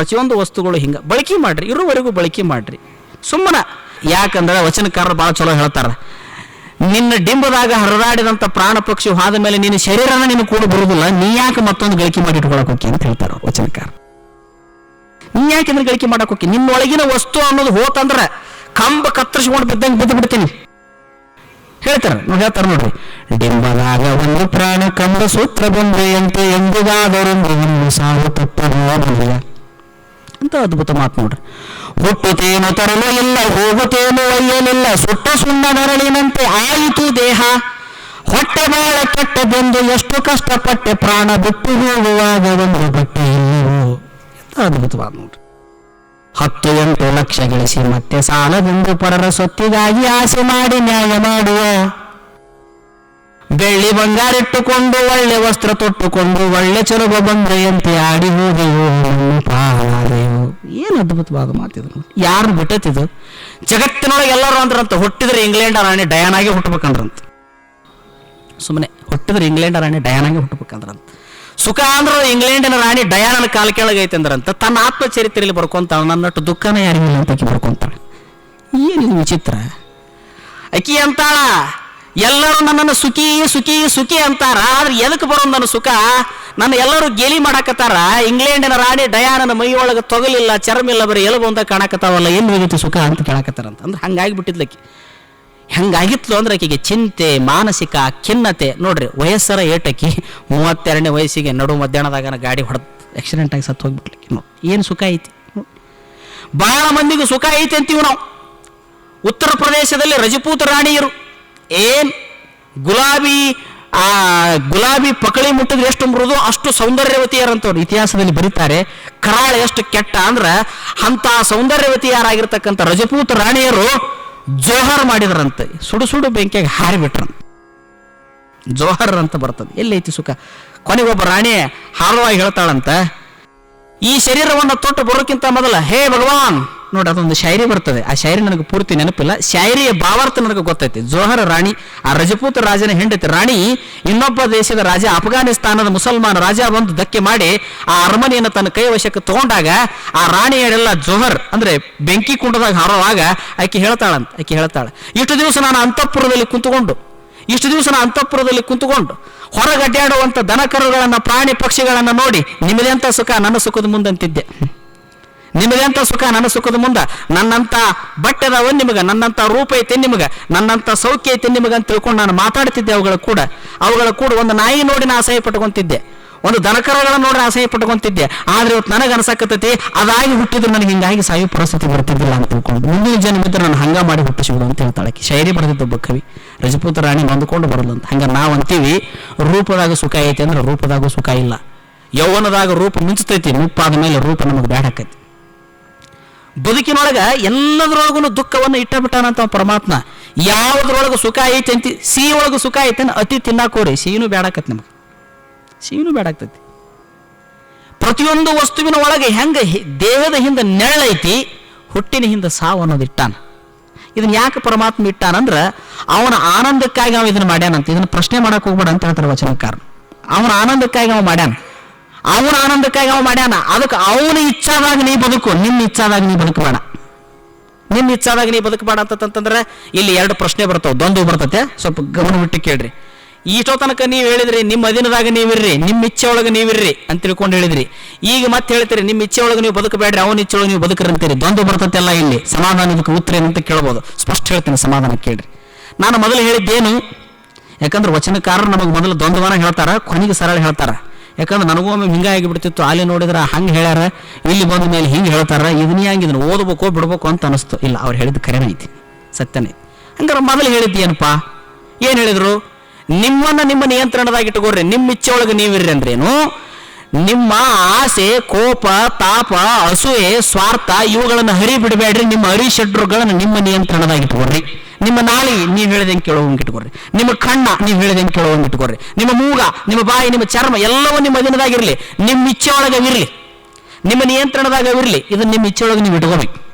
ಪ್ರತಿಯೊಂದು ವಸ್ತುಗಳು ಹಿಂಗೆ. ಬಳಕೆ ಮಾಡ್ರಿ ಇರುವರೆಗೂ ಬಳಕೆ ಮಾಡ್ರಿ. ಸುಮ್ಮನೆ ಯಾಕಂದ್ರೆ ವಚನಕಾರರು ಭಾಳ ಚಲೋ ಹೇಳ್ತಾರೆ. ನಿನ್ನ ಡಿಂಬದಾಗ ಹರಿದಾಡಿದಂಥ ಪ್ರಾಣ ಪಕ್ಷಿ ಹಾದ ಮೇಲೆ ನಿನ್ನ ಶರೀರನ ನಿನ್ನ ಕೂಡ ಬರುವುದಿಲ್ಲ ನೀ ಯಾಕೆ ಮತ್ತೊಂದು ಗಳಿಕೆ ಮಾಡಿ ಇಟ್ಕೊಳಕ್ ಅಂತ ಹೇಳ್ತಾರೆ ವಚನಕಾರ ನೀ ಯಾಕೆ ಅಂದ್ರೆ ಗಳಿಕೆ ಮಾಡಕ್ ಹೋಗಿ? ನಿನ್ನೊಳಗಿನ ವಸ್ತು ಅನ್ನೋದು ಹೋತಂದ್ರೆ ಕಂಬ ಕತ್ತರಿಸ್ಕೊಂಡು ಬಿದ್ದಂಗೆ ಬಿದ್ದು ಬಿಡ್ತೀನಿ. ಹೇಳ್ತಾರ ನೋಡಿ ಹೇಳ್ತಾರ ನೋಡ್ರಿ. ಡಿಂಬದಾಗ ಒಂದು ಪ್ರಾಣ ಕಂಬ ಸೂತ್ರ ಬಂದೆಯಂತೆ ಎಂದಿಗಾದರೂ ಒಂದು ಸಾವು ತಪ್ಪದ ಅಂತ ಅದ್ಭುತ ಮಾತು ನೋಡ್ರಿ. ಹುಟ್ಟುತ್ತೇನು ತರಲು ಇಲ್ಲ, ಹೋಗುತ್ತೇನು ಒಯ್ಯಲಿಲ್ಲ, ಸುಟ್ಟು ಸುಣ್ಣ ನರಳಿನಂತೆ ಆಯಿತು ದೇಹ. ಹೊಟ್ಟೆ ಬಾಳ ಕೆಟ್ಟದೆಂದು ಎಷ್ಟು ಕಷ್ಟಪಟ್ಟೆ ಪ್ರಾಣ ಬಿಟ್ಟು ಹೋಗುವಾಗ ಒಂದು ಬಟ್ಟೆ ಇಲ್ಲವೋ ಅಂತ ಅದ್ಭುತವಾದ ನೋಡ್ರಿ. ಹತ್ತು ಎಂಟು ಲಕ್ಷ ಗಳಿಸಿ ಮತ್ತೆ ಸಾಲದಿಂದ ಪರರ ಸೊತ್ತಿಗಾಗಿ ಆಸೆ ಮಾಡಿ ನ್ಯಾಯ ಮಾಡುವ. ಬೆಳ್ಳಿ ಬಂಗಾರಿಟ್ಟುಕೊಂಡು ಒಳ್ಳೆ ವಸ್ತ್ರ ತೊಟ್ಟುಕೊಂಡು, ಒಳ್ಳೆ ಚಲುವ ಬಂದ್ರೆಯಂತೆ ಆಡಿ ಹೋದೆವು ಏನು ಅದ್ಭುತವಾದ ಮಾತಿದ್ರು ಯಾರು ಬಿಟ್ಟತಿದು ಜಗತ್ತಿನೊಳಗೆ ಎಲ್ಲರೂ ಅಂದ್ರಂತ, ಹುಟ್ಟಿದ್ರೆ ಇಂಗ್ಲೆಂಡ್ ರಾಣಿ ಡಯಾನಾಗೆ ಹುಟ್ಟಬೇಕಂದ್ರಂತ ಸುಮ್ಮನೆ ಹುಟ್ಟಿದ್ರೆ ಇಂಗ್ಲೆಂಡ್ ರಾಣಿ ಡಯಾನಾಗೆ ಹುಟ್ಟಬೇಕಂದ್ರಂತ ಸುಖ ಅಂದ್ರೆ ಇಂಗ್ಲೆಂಡಿನ ರಾಣಿ ಡಯಾನನ ಕಾಲ ಕೆಳಗೈತೆ ಅಂದ್ರಂತ. ತನ್ನ ಆತ್ಮಚರಿತ್ರೆಯಲ್ಲಿ ಬರ್ಕೊಂತಾಳ ನನ್ನಟ್ಟು ದುಃಖನ ಯಾರಿಗಿಲ್ಲ ಅಂತ ಬರ್ಕೊಂತಾಳೆ. ಏನು ವಿಚಿತ್ರ? ಅಕ್ಕಿ ಅಂತಾಳ ಎಲ್ಲರೂ ನನ್ನನ್ನು ಸುಖಿ ಸುಖಿ ಸುಖಿ ಅಂತಾರ. ಆದ್ರೆ ಎದಕ್ಕೆ ಬರೋ ನನ್ನ ಸುಖ? ನನ್ನ ಎಲ್ಲರೂ ಗೇಲಿ ಮಾಡಾಕತ್ತಾರ. ಇಂಗ್ಲೆಂಡಿನ ರಾಣಿ ಡಯಾನನ ಮೈಯೊಳಗೆ ತೊಗಲಿಲ್ಲ, ಚರ್ಮಿಲ್ಲ, ಬರೀ ಎಲುಬು ಅಂತ ಕಾಣಕತ್ತಾವಲ್ಲ ಏನು ಹೋಗಿತ್ತು ಸುಖ ಅಂತ ಕೇಳಕತ್ತಾರಂತ. ಅಂದ್ರೆ ಹಂಗಾಗಿ ಬಿಟ್ಟಿದ್ಲಕ್ಕಿ ಹೆಂಗಾಗಿತ್ಲು ಅಂದ್ರೆ ಆಕೆಗೆ ಚಿಂತೆ, ಮಾನಸಿಕ ಖಿನ್ನತೆ. ನೋಡ್ರಿ, ವಯಸ್ಸರ ಏಟಕ್ಕಿ ಮೂವತ್ತೆರಡನೇ ವಯಸ್ಸಿಗೆ ನಡು ಮಧ್ಯಾಹ್ನದಾಗ ಗಾಡಿ ಹೊಡೆದು ಆಕ್ಸಿಡೆಂಟ್ ಆಗಿ ಸತ್ತು ಹೋಗ್ಬಿಟ್ಲಿಕ್ಕೆ ಏನು ಸುಖ ಐತಿ? ಬಹಳ ಮಂದಿಗೂ ಸುಖ ಐತಿ ಅಂತೀವಿ ನಾವು. ಉತ್ತರ ಪ್ರದೇಶದಲ್ಲಿ ರಜಪೂತ ರಾಣಿಯರು. ಏನ್ ಗುಲಾಬಿ, ಆ, ಗುಲಾಬಿ ಪಕಳಿ ಮುಟ್ಟಿದ್ರೆ ಎಷ್ಟು ಮೃದು, ಅಷ್ಟು ಸೌಂದರ್ಯವತಿಯರಂತವ್ರು ಇತಿಹಾಸದಲ್ಲಿ ಬರೀತಾರೆ. ಕರಾಳ ಎಷ್ಟು ಕೆಟ್ಟ ಅಂದ್ರ ಅಂತ ಸೌಂದರ್ಯವತಿಯಾರಾಗಿರ್ತಕ್ಕಂಥ ರಜಪೂತ ರಾಣಿಯರು ಜೋಹರ್ ಮಾಡಿದ್ರಂತೆ. ಸುಡು ಸುಡು ಬೆಂಕಿಯಾಗ ಹಾರಿಬಿಟ್ರಂತ ಜೋಹರ್ ಅಂತ ಬರ್ತದೆ. ಎಲ್ಲೈತಿ ಸುಖ? ಕೊನೆಗೊಬ್ಬ ರಾಣಿ ಹಾರವಾಗಿ ಹೇಳ್ತಾಳಂತ, ಈ ಶರೀರವನ್ನು ತೊಟ್ಟು ಬರೋಕ್ಕಿಂತ ಮೊದಲ ಹೇ ಭಗವಾನ್ ನೋಡಿ, ಅದೊಂದು ಶಾಯರಿ ಬರ್ತದೆ. ಆ ಶಾಯರಿ ನನಗೆ ಪೂರ್ತಿ ನೆನಪಿಲ್ಲ. ಶಾಯರಿಯ ಭಾವಾರ್ಥ ನನಗೆ ಗೊತ್ತೈತಿ. ಜೋಹರ ರಾಣಿ, ಆ ರಜಪೂತ ರಾಜನ ಹೆಂಡತಿ ರಾಣಿ, ಇನ್ನೊಬ್ಬ ದೇಶದ ರಾಜ ಅಫ್ಘಾನಿಸ್ತಾನದ ಮುಸಲ್ಮಾನ ರಾಜ ಬಂದು ಧಕ್ಕೆ ಮಾಡಿ ಆ ಅರಮನೆಯನ್ನು ತನ್ನ ಕೈ ವಶಕ್ಕೆ ತಗೊಂಡಾಗ ಆ ರಾಣಿಯರೆಲ್ಲ ಜೋಹರ್, ಅಂದ್ರೆ ಬೆಂಕಿ ಕುಂಡದಾಗ ಹಾರೋವಾಗ ಆಕೆ ಹೇಳ್ತಾಳಂತ, ಆಕೆ ಹೇಳ್ತಾಳ, ಇಷ್ಟು ದಿವಸ ನಾನು ಅಂತಃಪುರದಲ್ಲಿ ಕುಂತುಕೊಂಡು, ಇಷ್ಟು ದಿವಸ ನಾನು ಅಂತಃಪುರದಲ್ಲಿ ಕುಂತುಕೊಂಡು ಹೊರಗಡ್ಡಾಡುವಂತ ದನಕರುಗಳನ್ನ, ಪ್ರಾಣಿ ಪಕ್ಷಿಗಳನ್ನ ನೋಡಿ ನಿಮ್ಮದೆಂತ ಸುಖ, ನನ್ನ ಸುಖದ ಮುಂದಂತಿದ್ದೆ. ನಿಮಗೆಂತ ಸುಖ? ನನ್ನ ಸುಖದ ಮುಂದೆ. ನನ್ನಂತ ಬಟ್ಟೆ ಅದಾವ ನಿಮಗ, ನನ್ನಂತ ರೂಪ ಐತೆ ನಿಮಗೆ, ನನ್ನಂತ ಸೌಖ್ಯ ಐತೆ ನಿಮಗ ಅಂತ ತಿಳ್ಕೊಂಡು ನಾನು ಮಾತಾಡ್ತಿದ್ದೆ ಅವುಗಳ ಕೂಡ. ಅವುಗಳ ಕೂಡ ಒಂದು ನಾಯಿ ನೋಡಿ ನಾ ಅಸಹ್ಯ ಪಟ್ಕೊಂತಿದ್ದೆ ಒಂದು ದನಕರಗಳ ನೋಡಿ ಅಸಹ್ಯ ಪಟ್ಕೊಂತಿದ್ದೆ ಆದ್ರೆ ಇವತ್ತು ನನಗೆ ಅನ್ಸಕತ್ತೈತಿ, ಅದಾಗಿ ಹುಟ್ಟಿದ್ರು ನನಗೆ ಹಿಂಗಾಗಿ ಸಾಯೋ ಪರಿಸ್ಥಿತಿ ಬರ್ತಿದ್ದಿಲ್ಲ ಅಂತ ತಿಳ್ಕೊಂಡು. ಮುಂದಿನ ಜನ್ಮಿದ್ರೆ ನಾನು ಹಂಗ ಮಾಡಿ ಹುಟ್ಟಿಸಿಬಿಡು ಅಂತ ಹೇಳ್ತಾಳೆ ಶೈರಿ ಬರೆದಿದ್ದೊಬ್ಬ ಕವಿ, ರಜಪೂತ ರಾಣಿ ಬಂದುಕೊಂಡು ಬರಲ್ಲ ಅಂತ. ಹಂಗ ನಾವು ಅಂತೀವಿ, ರೂಪದಾಗ ಸುಖ ಐತಿ ಅಂದ್ರೆ ರೂಪದಾಗೂ ಸುಖ ಇಲ್ಲ. ಯೌವನದಾಗ ರೂಪ ಮಿಂಚುತ್ತೈತಿ ಮುಪ್ಪಾದ ಮೇಲೆ ರೂಪ ನಮಗೆ ಬ್ಯಾಡ ಆಕೈತಿ ಬದುಕಿನೊಳಗ ಎಲ್ಲದರೊಳಗೂ ದುಃಖವನ್ನು ಇಟ್ಟ ಬಿಟ್ಟಾನಂತ ಅವ ಪರಮಾತ್ಮ. ಯಾವುದ್ರೊಳಗೆ ಸುಖ ಐತೆ ಅಂತಿ ಸಿಹಿ ಒಳಗೆ ಸುಖ ಐತೆ ಅತಿ ತಿನ್ನಾಕೋರಿ. ಸಿಹಿನೂ ಬೇಡಾಕತ್ ನಮಗೆ. ಸಿಹಿನೂ ಬೇಡಾಗ್ತೈತಿ ಪ್ರತಿಯೊಂದು ವಸ್ತುವಿನ ಒಳಗೆ ಹೆಂಗ ದೇಹದ ಹಿಂದೆ ನೆರಳೈತಿ ಹುಟ್ಟಿನ ಹಿಂದೆ ಸಾವು ಅನ್ನೋದು ಇಟ್ಟಾನ. ಇದನ್ನ ಯಾಕೆ ಪರಮಾತ್ಮ ಇಟ್ಟಾನಂದ್ರ, ಅವನ ಆನಂದಕ್ಕಾಗಿ ಅವ ಇದನ್ನ ಮಾಡ್ಯಾನಂತ. ಇದನ್ನ ಪ್ರಶ್ನೆ ಮಾಡಕ್ಕೆ ಹೋಗ್ಬೇಡ ಅಂತ ಹೇಳ್ತಾರೆ ವಚನಕಾರ ಅವನ ಆನಂದಕ್ಕಾಗಿ ಅವ ಮಾಡ್ಯಾನ. ಅವನ ಆನಂದಕ್ಕಾಗಿ ಅವ ಮಾಡ್ಯಾನ. ಅದಕ್ಕೆ ಅವನ ಇಚ್ಛಾದಾಗ ನೀ ಬದುಕು, ನಿನ್ನ ಇಚ್ಛಾದಾಗ ನೀ ಬದುಕಬೇಡ ನಿನ್ನ ಇಚ್ಛಾದಾಗ ನೀ ಬದುಕಬೇಡ ಅಂತಂತಂದ್ರೆ ಇಲ್ಲಿ ಎರಡು ಪ್ರಶ್ನೆ ಬರ್ತಾವೆ, ದ್ವಂದ್ವ ಬರ್ತತೆ. ಸ್ವಲ್ಪ ಗಮನ ಬಿಟ್ಟು ಕೇಳ್ರಿ. ಇಷ್ಟೋ ತನಕ ನೀವು ಹೇಳಿದ್ರಿ, ನಿಮ್ಮ ಅಧೀನದಾಗ ನೀವಿರ್ರಿ, ನಿಮ್ಮ ಇಚ್ಛೆ ಒಳಗೆ ನೀವಿರ್ರಿ ಅಂತ ತಿಳ್ಕೊಂಡು ಹೇಳಿದ್ರಿ. ಈಗ ಮತ್ತೆ ಹೇಳ್ತೀರಿ, ನಿಮ್ಮ ಇಚ್ಛೆ ಒಳಗೆ ನೀವು ಬದುಕಬೇಡ್ರಿ, ಅವನ ಇಚ್ಛೆ ಒಳಗೆ ನೀವು ಬದುಕ್ರಿ ಅಂತೀರಿ. ದ್ವಂದ್ವ ಬರ್ತತೆಲ್ಲ ಇಲ್ಲಿ. ಸಮಾಧಾನ ಇದಕ್ಕೆ ಉತ್ತರ ಏನಂತ ಕೇಳ್ಬೋದು. ಸ್ಪಷ್ಟ ಹೇಳ್ತೀನಿ, ಸಮಾಧಾನ ಕೇಳ್ರಿ. ನಾನು ಮೊದಲು ಹೇಳಿದ್ದೇನು, ಯಾಕಂದ್ರೆ ವಚನಕಾರರು ನಮಗೆ ಮೊದಲು ದ್ವಂದ್ವನ ಹೇಳ್ತಾರ, ಕೊನೆಗೆ ಸರಳ ಹೇಳ್ತಾರ. ಯಾಕಂದ್ರೆ ನನಗೂ ಒಮ್ಮೆ ಹಿಂಗೆ ಆಗಿಬಿಡ್ತಿತ್ತು ಅಲ್ಲಿ ನೋಡಿದ್ರೆ ಹಂಗೆ ಹೇಳ್ಯಾರ, ಇಲ್ಲಿ ಬಂದ ಮೇಲೆ ಹಿಂಗೆ ಹೇಳ್ತಾರ, ಇದನ್ನೇ ಹಂಗೆ ಇದನ್ನ ಓದಬೇಕು, ಬಿಡ್ಬೇಕು ಅಂತ ಅನಿಸ್ತು. ಇಲ್ಲ, ಅವ್ರು ಹೇಳಿದ ಕರೆನೇ ಐತಿ. ಸತ್ಯನೇ. ಹಂಗಾರೆ ಮೊದಲು ಹೇಳಿದ್ದು ಏನು ಹೇಳಿದ್ರು? ನಿಮ್ಮನ್ನ ನಿಮ್ಮ ನಿಯಂತ್ರಣದಾಗ ಇಟ್ಕೋರಿ ನಿಮ್ಮ ಇಚ್ಛೆ ಒಳಗೆ ನೀವಿರ್ರಿ ಅಂದ್ರೇನು? ನಿಮ್ಮ ಆಸೆ, ಕೋಪ, ತಾಪ, ಅಸೂಯೆ, ಸ್ವಾರ್ಥ ಇವುಗಳನ್ನು ಹರಿ ಬಿಡಬೇಡ್ರಿ ನಿಮ್ಮ ಅರಿಷಡ್ರುಗಳನ್ನು ನಿಮ್ಮ ನಿಯಂತ್ರಣದಾಗ ಇಟ್ಕೊಡ್ರಿ ನಿಮ್ಮ ನಾಳೆ ನೀವು ಹೇಳಿದಂಗೆ ಕೇಳುವಂಗೆ ಇಟ್ಕೊಡ್ರಿ. ನಿಮ್ಮ ಕಣ್ಣ ನೀವು ಹೇಳಿದಂಗೆ ಕೇಳುವಂಗೆ ಇಟ್ಕೊಡ್ರಿ. ನಿಮ್ಮ ಮೂಗ, ನಿಮ್ಮ ಬಾಯಿ, ನಿಮ್ಮ ಚರ್ಮ ಎಲ್ಲವೂ ನಿಮ್ಮ ದಿನದಾಗಿರಲಿ ನಿಮ್ಮ ಇಚ್ಛೆ ಒಳಗೆ ಇರಲಿ. ನಿಮ್ಮ ನಿಯಂತ್ರಣದಾಗ ಇರಲಿ. ಇದು ನಿಮ್ಮ ಇಚ್ಛೆ ಒಳಗೆ ನೀವು ಇಟ್ಕೋಬೇಕು.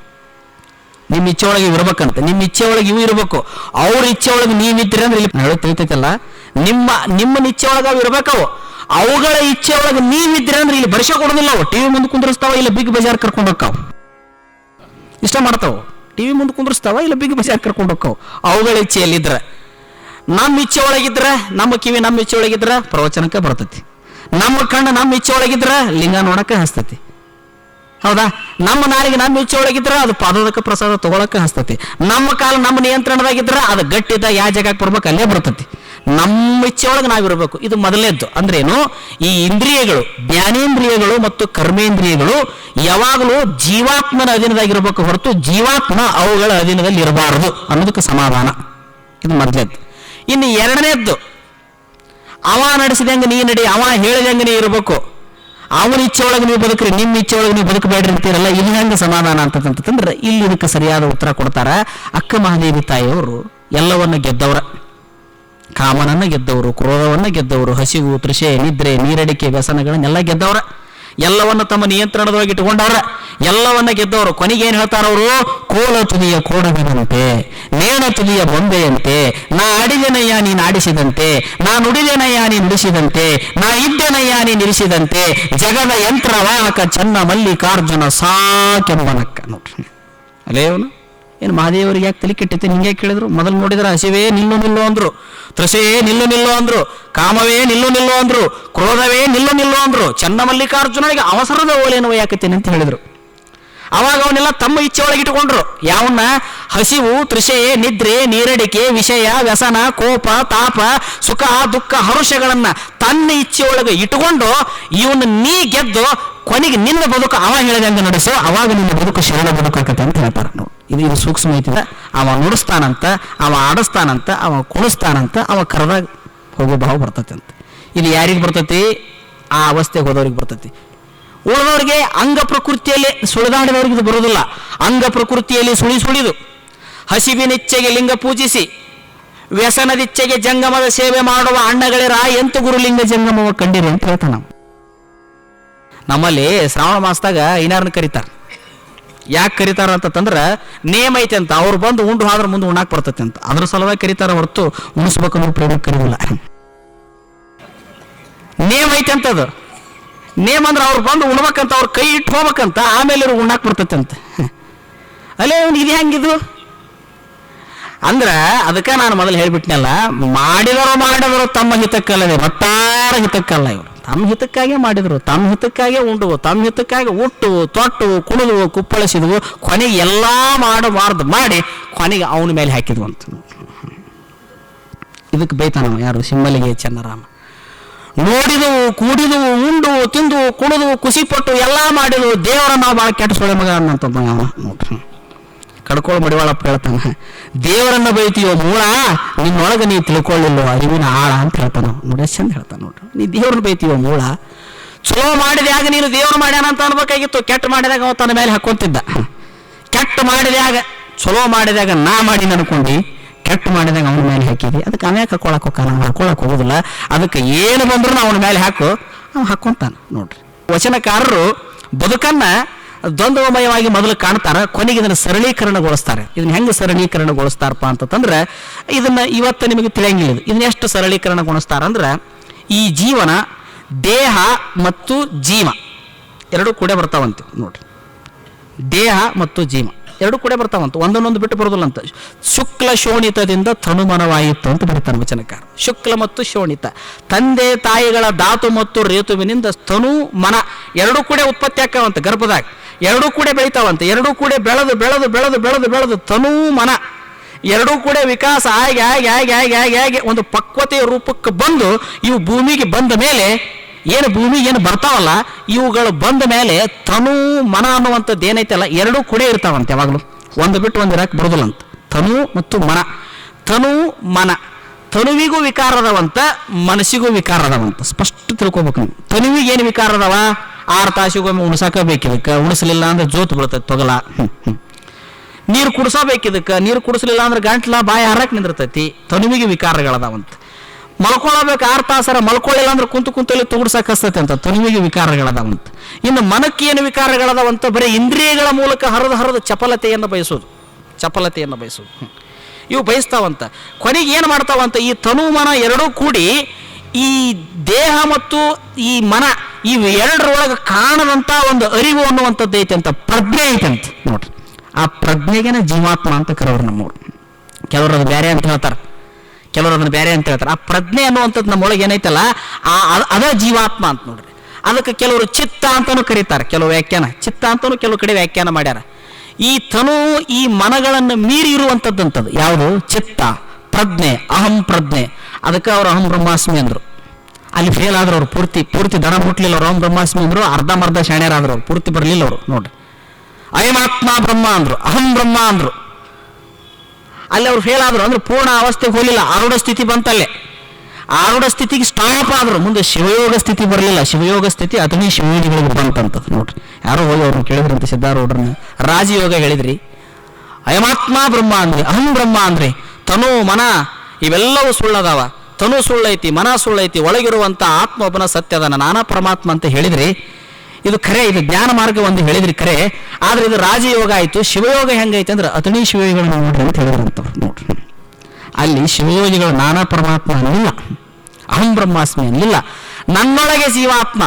ನಿಮ್ಮ ಇಚ್ಛೆ ಒಳಗೆ ಇರ್ಬೇಕಂತ. ನಿಮ್ಮ ಇಚ್ಛೆ ಒಳಗೆ ಇವು ಇರಬೇಕು. ಅವ್ರ ಇಚ್ಛೆ ಒಳಗೆ ನೀವಿದ್ರಿ ಅಂದ್ರೆ ಇಲ್ಲಿ ಹೇಳೋದು ತಿಳಿತೈತಲ್ಲ? ನಿಮ್ಮ ನಿಮ್ಮ ಇಚ್ಛೆ ಒಳಗೆ ಅವು ಇರ್ಬೇಕವು. ಅವುಗಳ ಇಚ್ಛೆ ಒಳಗೆ ನೀವಿದ್ರೆ ಅಂದ್ರೆ ಇಲ್ಲಿ ಬರ್ಷ ಕೊಡೋದಿಲ್ಲ ಅವು. ಟಿವಿ ಮುಂದೆ ಕುಂದ್ರಸ್ತಾವ, ಇಲ್ಲ ಬಿಗ್ ಬಜಾರ್ ಕರ್ಕೊಂಡು ಹೋಗ್ತಾವ. ಇಷ್ಟ ಮಾಡ್ತಾವ. ಟಿವಿ ಮುಂದೆ ಕುಂದ್ರಸ್ತಾವ ಇಲ್ಲ ಬಿಗ್ ಬಜಾರ್ ಕರ್ಕೊಂಡು ಹೋಗ್ತಾವ? ಅವುಗಳ ಇಚ್ಛೆಯಲ್ಲಿದ್ರೆ. ನಮ್ಮ ಇಚ್ಛೆ ಒಳಗಿದ್ರೆ, ನಮ್ಮ ಕಿವಿ ನಮ್ಮ ಇಚ್ಛೆ ಒಳಗಿದ್ರೆ ಪ್ರವಚನಕ್ಕೆ ಬರ್ತೈತಿ. ನಮ್ಮ ಕಣ್ಣು ನಮ್ಮ ಇಚ್ಛೆ ಒಳಗಿದ್ರೆ ಲಿಂಗ ನೋಡಕ್ಕೆ ಹಸ್ತತಿ. ಹೌದಾ? ನಮ್ಮ ನಾಲಿಗೆ ನಮ್ಮ ಇಚ್ಛೆ ಒಳಗಿದ್ರೆ ಅದು ಪಾದದಕ್ಕೆ ಪ್ರಸಾದ ತಗೊಳಕ್ಕೆ ಹಸ್ತತಿ. ನಮ್ಮ ಕಾಲ ನಮ್ಮ ನಿಯಂತ್ರಣದಾಗಿದ್ರೆ ಅದು ಗಟ್ಟಿದ ಯಾವ ಜಾಗಕ್ಕೆ ಬರ್ಬೇಕು ಅಲ್ಲೇ ಬರ್ತತಿ. ನಮ್ಮ ಇಚ್ಛೆಯೊಳಗೆ ನಾವಿರಬೇಕು. ಇದು ಮೊದಲನೇದ್ದು ಅಂದ್ರೇನು ಈ ಇಂದ್ರಿಯಗಳು, ಜ್ಞಾನೇಂದ್ರಿಯಗಳು ಮತ್ತು ಕರ್ಮೇಂದ್ರಿಯಗಳು ಯಾವಾಗಲೂ ಜೀವಾತ್ಮನ ಅಧೀನದಾಗಿರಬೇಕು ಹೊರತು ಜೀವಾತ್ಮ ಅವುಗಳ ಅಧೀನದಲ್ಲಿ ಇರಬಾರದು ಅನ್ನೋದಕ್ಕೆ ಸಮಾಧಾನ. ಇದು ಮೊದಲನೇದ್ದು ಇನ್ನು ಎರಡನೇದ್ದು, ಅವ ನಡೆಸಿದಂಗೆ ನೀ ನಡಿ, ಅವ ಹೇಳಿದಂಗೆ ನೀ ಇರಬೇಕು. ಅವನ ಇಚ್ಛೆ ಒಳಗೆ ನೀವು ಬದುಕ್ರಿ, ನಿಮ್ಮ ಇಚ್ಛೆ ಒಳಗೆ ನೀವು ಬದುಕಬೇಡ್ರಿ ಅಂತೀರಲ್ಲ, ಇಲ್ಲಿ ಹೆಂಗೆ ಸಮಾಧಾನ ಅಂತಂತಂದ್ರೆ ಇಲ್ಲಿ ಇದಕ್ಕೆ ಸರಿಯಾದ ಉತ್ತರ ಕೊಡ್ತಾರ ಅಕ್ಕ ಮಹಾದೇವಿ ತಾಯಿಯವರು ಎಲ್ಲವನ್ನ ಗೆದ್ದವರ. ಕಾಮನನ್ನ ಗೆದ್ದವರು, ಕ್ರೋಧವನ್ನ ಗೆದ್ದವರು, ಹಸಿವು ತೃಷೆ ನಿದ್ರೆ, ನೀರಡಿಕೆ, ವ್ಯಸನಗಳನ್ನೆಲ್ಲ ಗೆದ್ದವರ. ಎಲ್ಲವನ್ನ ತಮ್ಮ ನಿಯಂತ್ರಣದೊಳಗೆ ಇಟ್ಟುಕೊಂಡವರ. ಎಲ್ಲವನ್ನ ಗೆದ್ದವರು. ಕೊನೆಗೆ ಏನ್ ಹೇಳ್ತಾರ ಅವರು? ಕೋಲ ತುದಿಯ ಕೋಡವಿನಂತೆ ನೇಣ ತುದಿಯ ಬೊಂಬೆಯಂತೆ, ನಾ ಆಡಿದೆನಯ್ಯ ನೀನು ಆಡಿಸಿದಂತೆ ನಾ ನುಡಿದೆನಯ್ಯ ನೀ ನುಡಿಸಿದಂತೆ, ನಾ ಇದ್ದೆನಯ್ಯ ನೀ ನಿಲ್ಲಿಸಿದಂತೆ ಜಗದ ಯಂತ್ರವಾಹಕ ಚನ್ನ ಮಲ್ಲಿಕಾರ್ಜುನ ಸಾಕೆಂಬನಕ್ಕ. ನೋಡ್ರಿ ಅಲೇ ಅವನು ಏನು ಮಹಾದೇವರಿಗೆ ಯಾಕೆ ತಲೆ ಕೆಟ್ಟಿತ್ತು? ಹಿಂಗೆ ಕೇಳಿದ್ರು? ಮೊದಲು ನೋಡಿದ್ರೆ ಹಸಿವೇ ನಿಲ್ಲು ನಿಲ್ಲು ಅಂದ್ರು. ತೃಷೆಯೇ ನಿಲ್ಲು ನಿಲ್ಲು ಅಂದ್ರು. ಕಾಮವೇ ನಿಲ್ಲು ನಿಲ್ಲು ಅಂದ್ರು. ಕ್ರೋಧವೇ ನಿಲ್ಲು ನಿಲ್ಲು ಅಂದ್ರು. ಚನ್ನಮಲ್ಲಿಕಾರ್ಜುನನಿಗೆ ಅವಸರದ ಓಲೇನು ಯಾಕತ್ತೇನೆ ಅಂತ ಹೇಳಿದ್ರು. ಅವಾಗ ಅವನ್ನೆಲ್ಲ ತಮ್ಮ ಇಚ್ಛೆ ಒಳಗೆ ಯಾವನ್ನ? ಹಸಿವು ತೃಷೆಯೇ ನಿದ್ರೆ, ನೀರಡಿಕೆ, ವಿಷಯ, ವ್ಯಸನ, ಕೋಪ, ತಾಪ, ಸುಖ, ದುಃಖ, ಹರುಷಗಳನ್ನ ತನ್ನ ಇಚ್ಛೆ ಒಳಗೆ ಇಟ್ಟುಕೊಂಡು ಇವನು ನೀ ಗೆದ್ದು ಕೊನೆಗೆ ನಿನ್ನ ಬದುಕು ಅವ ಹೇಳಿದಂಗೆ ನಡೆಸು. ಅವಾಗ ನಿನ್ನ ಬದುಕು ಶರಣ ಬದುಕಾಕತ್ತೆ ಅಂತ ಹೇಳ್ತಾರೆ. ಇದು ಇದು ಸೂಕ್ಷ್ಮ ಐತಿದ ಅವ ನುಡಿಸ್ತಾನಂತ, ಅವ ಆಡಿಸ್ತಾನಂತ, ಅವ ಕುಣಿಸ್ತಾನಂತ, ಅವ ಕರೆದಾಗ ಹೋಗೋ ಭಾವ ಬರ್ತತಿ ಅಂತ. ಇದು ಯಾರಿಗೆ ಬರ್ತತಿ? ಆ ಅವಸ್ಥೆಗೆ ಹೋದವ್ರಿಗೆ ಬರ್ತತಿ. ಉಳಿದವ್ರಿಗೆ ಅಂಗ ಪ್ರಕೃತಿಯಲ್ಲಿ ಸುಳಿದಾಡಿದವ್ರಿಗೆ ಇದು ಬರೋದಿಲ್ಲ. ಅಂಗ ಪ್ರಕೃತಿಯಲ್ಲಿ ಸುಳಿ ಸುಳಿದು ಹಸಿವಿನಿಚ್ಛೆಗೆ ಲಿಂಗ ಪೂಜಿಸಿ ವ್ಯಸನದಿಚ್ಚೆಗೆ ಜಂಗಮದ ಸೇವೆ ಮಾಡುವ ಅಣ್ಣಗಳಿರ ಎಂತ ಗುರುಲಿಂಗ ಜಂಗಮವ ಕಂಡಿರಿ ಅಂತ ಹೇಳ್ತಾನ ನಮ್ಮಲ್ಲಿ ಶ್ರಾವಣ ಮಾಸದಾಗ ಐನಾರನ್ನ ಕರೀತಾರೆ. ಯಾಕೆ ಕರೀತಾರ ಅಂತಂದ್ರೆ ನೇಮ್ ಐತೆ ಅಂತ. ಅವ್ರು ಬಂದು ಉಂಡು ಹಾದ್ರೆ ಮುಂದೆ ಉಣ್ಣಾಕ್ ಬರ್ತತೆ ಅಂತ. ಅದ್ರ ಸಲುವಾಗಿ ಕರೀತಾರ ಹೊರತು ಉಣಿಸ್ಬೇಕಂದ್ರೆ ಪ್ರೇಮಕ್ಕೆ ಕರೀದಿಲ್ಲ ನೇಮ್ ಐತೆ ಅಂತದು ನೇಮ್ ಅಂದ್ರೆ ಅವ್ರು ಬಂದು ಉಣ್ಬೇಕಂತ, ಅವ್ರ ಕೈ ಇಟ್ಟು ಹೋಗ್ಬೇಕಂತ, ಆಮೇಲೆ ಇವ್ರು ಉಣ್ಣಾಕ್ ಬರ್ತೈತೆ ಅಂತ. ಅಲ್ಲೇ ಅವ್ನು ಇದು ಹೆಂಗಿದು? ಅಂದ್ರೆ, ಅದಕ್ಕೆ ನಾನು ಮೊದಲು ಹೇಳ್ಬಿಟ್ನಲ್ಲ, ಮಾಡಿದವರು ಮಾಡಿದರೋ ತಮ್ಮ ಹಿತಕ್ಕಲ್ಲದೆ, ಒಟ್ಟಾರ ಹಿತಕ್ಕಲ್ಲ ಇವರು. ತಮ್ಮ ಹಿತಕ್ಕಾಗೆ ಮಾಡಿದ್ರು, ತಮ್ಮ ಹಿತಕ್ಕಾಗೆ ಉಂಡುವು ತಮ್ಮ ಹಿತಕ್ಕಾಗಿ ಉಟ್ಟು, ತೊಟ್ಟು, ಕುಣಿದು, ಕುಪ್ಪಳಿಸಿದವು, ಕೊನೆಗೆ ಎಲ್ಲ ಮಾಡಬಾರ್ದು ಮಾಡಿ ಕೊನೆಗೆ ಅವನ ಮೇಲೆ ಹಾಕಿದ್ವು ಅಂತ. ಇದಕ್ಕೆ ಬೈತಾನವ ಯಾರು? ಸಿಂಬಲಿಗೆ ಚನ್ನರಾಮ. ನೋಡಿದವು, ಕೂಡಿದವು, ಉಂಡು, ತಿಂದು, ಕುಣಿದು ಖುಷಿಪಟ್ಟು ಎಲ್ಲ ಮಾಡಿದವು ದೇವರ ನಾವು ಭಾಳ ಕೆಟ್ಟ ಸೊಳೆ ಮಗ ಅನ್ನಂತ ನೋಡ್ರಿ ಕಡ್ಕೊಳ್ಳೋ ಮಡಿವಾಳಪ್ಪ ಹೇಳ್ತಾನೆ, ದೇವರನ್ನ ಬೈತೀಯೋ ಮೂಳ, ನಿನ್ನೊಳಗೆ ನೀ ತಿಳ್ಕೊಳ್ಳಿಲ್ಲೋ ಅರಿವಿನ ಆಳ ಅಂತ ಹೇಳ್ತಾನ ನೋಡಿ ಎಷ್ಟು ಚಂದ ಹೇಳ್ತಾನೆ ನೋಡ್ರಿ. ನೀ ದೇವ್ರನ್ನ ಬೈತೀಯೋ ಮೂಳ, ಚಲೋ ಮಾಡಿದಾಗ ನೀನು ದೇವ್ರು ಮಾಡ್ಯಾನ ಅಂತ ಅನ್ಬೇಕಾಗಿತ್ತು, ಕೆಟ್ಟ ಮಾಡಿದಾಗ ಅವ ತನ್ನ ಮೇಲೆ ಹಾಕೊಂತಿದ್ದ. ಕೆಟ್ಟ ಮಾಡಿದಾಗ ಚಲೋ ಮಾಡಿದಾಗ ನಾ ಮಾಡಿ ಅನ್ಕೊಂಡು, ಕೆಟ್ಟ ಮಾಡಿದಾಗ ಅವನ ಮೇಲೆ ಹಾಕಿದಿ. ಅದಕ್ಕೆ ಅವೇ ಹಾಕೊಳಕ್ ಹೋಗ್ತಾನ? ಹಾಕೊಳಕ್ ಹೋಗುದಿಲ್ಲ. ಅದಕ್ಕೆ ಏನು ಬಂದ್ರು ಅವನ ಮೇಲೆ ಹಾಕು, ಅವ್ನು ಹಾಕೊಂತಾನ ನೋಡ್ರಿ. ವಚನಕಾರರು ಬದುಕನ್ನ ದ್ವಂದ್ವಮಯವಾಗಿ ಮೊದಲು ಕಾಣ್ತಾರ, ಕೊನೆಗೆ ಇದನ್ನ ಸರಳೀಕರಣಗೊಳಿಸ್ತಾರೆ. ಇದನ್ನ ಹೆಂಗೆ ಸರಳೀಕರಣಗೊಳಿಸ್ತಾರಪ್ಪ ಅಂತಂದ್ರೆ ಇದನ್ನ ಇವತ್ತು ನಿಮಗೆ ತಿಳಿಯಂಗಿಲ್ಲ ಇದು. ಇದನ್ನ ಎಷ್ಟು ಸರಳೀಕರಣಗೊಳಿಸ್ತಾರ ಅಂದ್ರೆ ಈ ಜೀವನ ದೇಹ ಮತ್ತು ಜೀವ, ಎರಡು ಕೂಡ ಬರ್ತಾವಂತೆ, ನೋಡ್ರಿ. ದೇಹ ಮತ್ತು ಜೀವ. ಎರಡು ಕೂಡ ಬರ್ತಾವಂತ. ಒಂದನ್ನೊಂದು ಬಿಟ್ಟು ಬರೋದಿಲ್ಲ ಅಂತ ಶುಕ್ಲ ಶೋಣಿತದಿಂದ ತನುಮನವಾಯಿತು ಅಂತ ಬರೀತಾನೆ ವಚನಕಾರ. ಶುಕ್ಲ ಮತ್ತು ಶೋಣಿತ. ತಂದೆ ತಾಯಿಗಳ ಧಾತು ಮತ್ತು ರೇತುವಿನಿಂದ ತನು ಮನ ಎರಡೂ ಕೂಡ ಉತ್ಪತ್ತಿ ಆಕಾವಂತ ಗರ್ಭದಾಗ. ಎರಡೂ ಕೂಡ ಬೆಳಿತಾವಂತ. ಎರಡೂ ಕೂಡ ಬೆಳೆದು ಬೆಳೆದು ಬೆಳೆದು ಬೆಳೆದು ಬೆಳೆದು ತನು ಮನ ಎರಡೂ ಕೂಡ ವಿಕಾಸ ಆಗಿ ಆಗಿ ಆಗಿ ಆಗಿ ಆಗಿ ಆಗಿ ಒಂದು ಪಕ್ವತೆಯ ರೂಪಕ್ಕೆ ಬಂದು ಇವು ಭೂಮಿಗೆ ಬಂದ ಮೇಲೆ ಏನು ಭೂಮಿ, ಏನು ಬರ್ತಾವಲ್ಲ, ಇವುಗಳು ಬಂದ ಮೇಲೆ ತನು ಮನ ಅನ್ನುವಂಥದ್ದು ಏನೈತಲ್ಲ ಎರಡೂ ಕೂಡ ಇರ್ತಾವಂತೆ ಯಾವಾಗಲೂ. ಒಂದು ಬಿಟ್ಟು ಒಂದು ಇರಕ್ಕೆ ಬರೋದಿಲ್ಲ ಅಂತ ತನು ಮತ್ತು ಮನ. ತನು ಮನ. ತನುವಿಗೂ ವಿಕಾರ ಅದಾವಂತ, ಮನಸ್ಸಿಗೂ ವಿಕಾರ ಅದಾವಂತ. ಸ್ಪಷ್ಟ ತಿಳ್ಕೊಬೇಕು ನೀವು. ತನುವಿಗೆ ಏನು ವಿಕಾರ ಅದಾವ? ಆರು ತಾಸಿಗೊಮ್ಮೆ ಉಣಸಾಕ ಬೇಕಿದಕ್ಕೆ ಉಣಿಸಲಿಲ್ಲ ಅಂದ್ರೆ ಜೋತ್ ಬೀಳ್ತೈತೆ ತೊಗಲ. ನೀರು ಕುಡಿಸಬೇಕಿದಕ್ಕೆ. ನೀರು ಕುಡಿಸಲಿಲ್ಲ ಅಂದ್ರೆ ಗಂಟ್ಲ ಬಾಯಿ ಹಾರಕ್ಕೆ ನಿಂದಿರ್ತೈತಿ. ತನುವಿಗೆ ವಿಕಾರಗಳದಾವಂತ ಮಲ್ಕೊಳ್ಳಬೇಕು ಆರು ತಾಸರ ಮಲ್ಕೊಳ್ಳಿಲ್ಲ ಅಂದ್ರೆ ಕುಂತು ಕುಂತಲ್ಲಿ ತುಗುಡ್ಸಕ್ ಹಸ್ತೈತೆ ಅಂತ ತನುವಿಗೆ ವಿಕಾರಗಳದಾವಂತ ಇನ್ನು ಮನಕ್ಕೆ ಏನು ವಿಕಾರಗಳದಾವಂತ ಬರೀ ಇಂದ್ರಿಯಗಳ ಮೂಲಕ ಹರಿದು ಹರಿದು ಚಪಲತೆಯನ್ನು ಬಯಸೋದು ಚಪಲತೆಯನ್ನು ಬಯಸೋದು ಇವು ಬಯಸ್ತಾವಂತ. ಕೊನೆಗೆ ಏನು ಮಾಡ್ತಾವಂತ, ಈ ತನು ಮನ ಎರಡೂ ಕೂಡಿ ಈ ದೇಹ ಮತ್ತು ಈ ಮನ ಇವು ಎರಡರೊಳಗೆ ಕಾಣದಂತ ಒಂದು ಅರಿವು ಅನ್ನುವಂಥದ್ದು ಐತೆ ಅಂತ ಪ್ರಜ್ಞೆ ಐತೆ ಅಂತ ನೋಡ್ರಿ. ಆ ಪ್ರಜ್ಞೆಗೇನೆ ಜೀವಾತ್ಮ ಅಂತ ಕರೋರು ನಮ್ಮವ್ರು. ಕೆಲವರು ಅದು ಬೇರೆ ಅಂತ ಹೇಳ್ತಾರೆ. ಕೆಲವರು ಅದನ್ನು ಬೇರೆ ಅಂತ ಹೇಳ್ತಾರೆ. ಆ ಪ್ರಜ್ಞೆ ಅನ್ನುವಂಥದ್ದು ನಮ್ಮೊಳಗೆ ಏನೈತಲ್ಲ, ಆ ಅದ- ಅದ ಜೀವಾತ್ಮ ಅಂತ ನೋಡ್ರಿ. ಅದಕ್ಕೆ ಕೆಲವರು ಚಿತ್ತ ಅಂತಲೂ ಕರೀತಾರೆ. ಕೆಲವು ವ್ಯಾಖ್ಯಾನ. ಚಿತ್ತ ಅಂತಲೂ ಕೆಲವು ಕಡೆ ವ್ಯಾಖ್ಯಾನ ಮಾಡ್ಯಾರ. ಈ ತನು ಈ ಮನಗಳನ್ನು ಮೀರಿ ಇರುವಂಥದ್ದಂಥದ್ದು ಯಾವುದು? ಚಿತ್ತ, ಪ್ರಜ್ಞೆ, ಅಹಂ ಪ್ರಜ್ಞೆ. ಅದಕ್ಕೆ ಅವರು ಅಹಂ ಬ್ರಹ್ಮಾಸ್ಮಿ ಅಂದರು. ಅಲ್ಲಿ ಫೇಲ್ ಆದ್ರು ಅವ್ರು ಪೂರ್ತಿ ಪೂರ್ತಿ ದಡ ಮುಟ್ಲಿಲ್ಲ ಅವರು ಅಹಂ ಬ್ರಹ್ಮಾಸ್ಮಿ ಅಂದರು. ಅರ್ಧಮರ್ಧ ಶಾಣ್ಯರಾದ್ರು ಅವ್ರು. ಪೂರ್ತಿ ಬರಲಿಲ್ಲ ಅವರು ನೋಡ್ರಿ. ಅಯಮಾತ್ಮ ಬ್ರಹ್ಮ ಅಂದರು. ಅಹಂ ಬ್ರಹ್ಮ ಅಂದ್ರು. ಅಲ್ಲಿ ಅವ್ರು ಫೇಲ್ ಆದರು. ಅಂದ್ರೆ ಪೂರ್ಣ ಅವಸ್ಥೆಗೆ ಹೋಗಲಿಲ್ಲ. ಆರೂಢ ಸ್ಥಿತಿ ಬಂತಲ್ಲೇ. ಆರೂಢ ಸ್ಥಿತಿಗೆ ಸ್ಟಾಪ್ ಆದರು. ಮುಂದೆ ಶಿವಯೋಗ ಸ್ಥಿತಿ ಬರಲಿಲ್ಲ. ಶಿವಯೋಗ ಸ್ಥಿತಿ ಅದನ್ನೇ ಶಿವಯೋಗಿಗಳಿಗೆ ಬಂತಂತದ್ದು ನೋಡ್ರಿ. ಯಾರೋ ಹೋಗಿ ಅವ್ರನ್ನ ಕೇಳಿದ್ರಂತೆ ಸಿದ್ಧಾರೂಢರನ್ನ. ರಾಜಯೋಗ ಹೇಳಿದ್ರಿ. ಅಯಮಾತ್ಮ ಬ್ರಹ್ಮ ಅಂದ್ರೆ ಅಹಂ ಬ್ರಹ್ಮ ಅಂದ್ರೆ ತನು, ಮನ, ಇವೆಲ್ಲವೂ ಸುಳ್ಳದಾವ. ತನು ಸುಳ್ಳೈತಿ, ಮನ ಸುಳ್ಳೈತಿ ಒಳಗಿರುವಂಥ ಆತ್ಮ ಒಬ್ಬನ ಸತ್ಯದನ ನಾನಾ ಪರಮಾತ್ಮ ಅಂತ ಹೇಳಿದ್ರಿ. ಇದು ಖರೆ ಇದು ಜ್ಞಾನ ಮಾರ್ಗ ಒಂದು ಹೇಳಿದ್ರಿ ಖರೆ ಆದ್ರೆ ಇದು ರಾಜಯೋಗ ಆಯ್ತು, ಶಿವಯೋಗ ಹೆಂಗೈತೆ ಅಂದ್ರೆ ಅತಣಿ ಶಿವಯೋಗಿಗಳನ್ನ ನೋಡ್ರಿ ಅಂತ ಹೇಳಿದ್ರಂತವ್ರು, ನೋಡ್ರಿ. ಅಲ್ಲಿ ಶಿವಯೋಗಿಗಳು ನಾನಾ ಪರಮಾತ್ಮ ಅನ್ನಿಲ್ಲ ಅಹಂ ಬ್ರಹ್ಮಾಸ್ಮಿ ಅನ್ನಿಲ್ಲ. ನನ್ನೊಳಗೆ ಜೀವಾತ್ಮ,